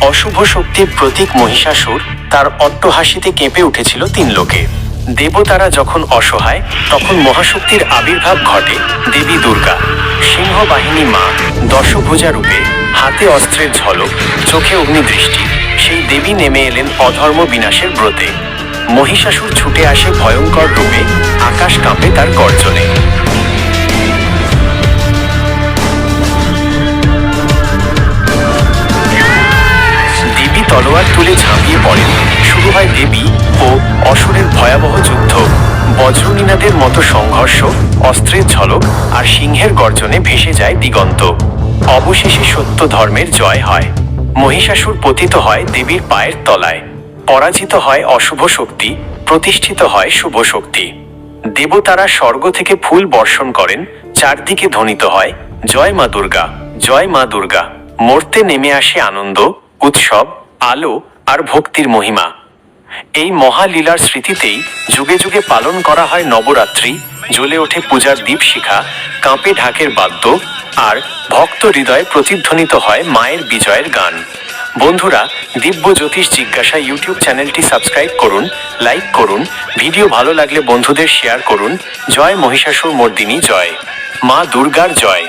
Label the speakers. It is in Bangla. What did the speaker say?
Speaker 1: অশুভ শক্তির প্রতীক মহিষাসুর তার অট্টহাসিতে কেঁপে উঠেছিল তিন লোকে। দেবতারা যখন অসহায়, তখন মহাশক্তির আবির্ভাব ঘটে দেবী দুর্গা। সিংহবাহিনী মা, দশভুজা রূপে, হাতে অস্ত্রের ঝলক, চোখে অগ্নিদৃষ্টি, সেই দেবী নেমে এলেন অধর্ম বিনাশের ব্রতে। মহিষাসুর ছুটে আসে ভয়ঙ্কর রূপে, আকাশ কাঁপে তার গর্জনে। তলোয়ার ঝাঁপিয়ে পড়েন। শুরু হয় দেবী ও অসুরের ভয়াবহ যুদ্ধ। বজ্রনীনাদের মতো সংঘর্ষ, অস্ত্রের ঝলক আর সিংহের গর্জনে ভেসে যায় দিগন্ত। অবশেষে সত্য ধর্মের জয় হয়। মহিষাসুর পতিত হয় দেবীর পায়ের তলায়। পরাজিত হয় অশুভ শক্তি, প্রতিষ্ঠিত হয় শুভ শক্তি। দেবতারা স্বর্গ থেকে ফুল বর্ষণ করেন, চারদিকে ধ্বনিত হয়, জয় মা দুর্গা, জয় মা দুর্গা। মর্তে নেমে আসে আনন্দ, উৎসব, আলো আর ভক্তির মহিমা। এই মহালীলার স্মৃতিতেই যুগে যুগে পালন করা হয় নবরাত্রি, জ্বলে ওঠে পূজার দীপশিখা, কাঁপে ঢাকের বাদ্য আর ভক্ত হৃদয়ে প্রতিধ্বনিত হয় মায়ের বিজয়ের গান। বন্ধুরা, দিব্য জ্যোতিষ জিজ্ঞাসা ইউটিউব চ্যানেলটি সাবস্ক্রাইব করুন, লাইক করুন, ভিডিও ভালো লাগলে বন্ধুদের শেয়ার করুন। জয় মহিষাসুর মর্দিনী জয়। মা দুর্গার জয়।